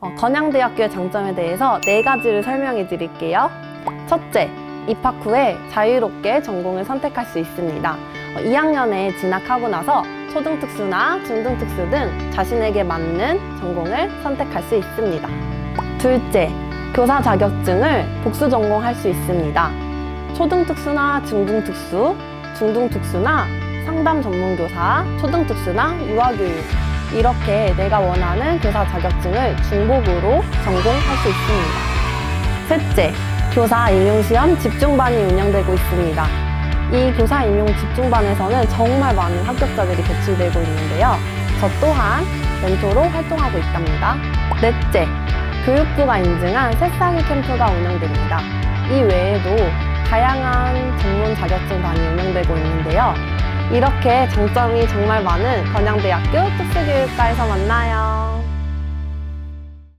어, 건양대학교의 장점에 대해서 네 가지를 설명해 드릴게요. 첫째, 입학 후에 자유롭게 전공을 선택할 수 있습니다. 어, 2학년에 진학하고 나서 초등특수나 중등특수 등 자신에게 맞는 전공을 선택할 수 있습니다. 둘째, 교사 자격증을 복수 전공할 수 있습니다. 초등특수나 중등특수, 중등특수나 상담 전문교사, 초등특수나 유아교육 이렇게 내가 원하는 교사 자격증을 중복으로 전공할 수 있습니다. 셋째, 교사 임용시험 집중반이 운영되고 있습니다. 이 교사 임용 집중반에서는 정말 많은 합격자들이 배출되고 있는데요. 저 또한 멘토로 활동하고 있답니다. 넷째, 교육부가 인증한 새싹이 캠프가 운영됩니다. 이 외에도 다양한 전문 자격증반이 운영되고 있는데요. 이렇게 장점이 정말 많은 건양대학교 특수교육과에서 만나요.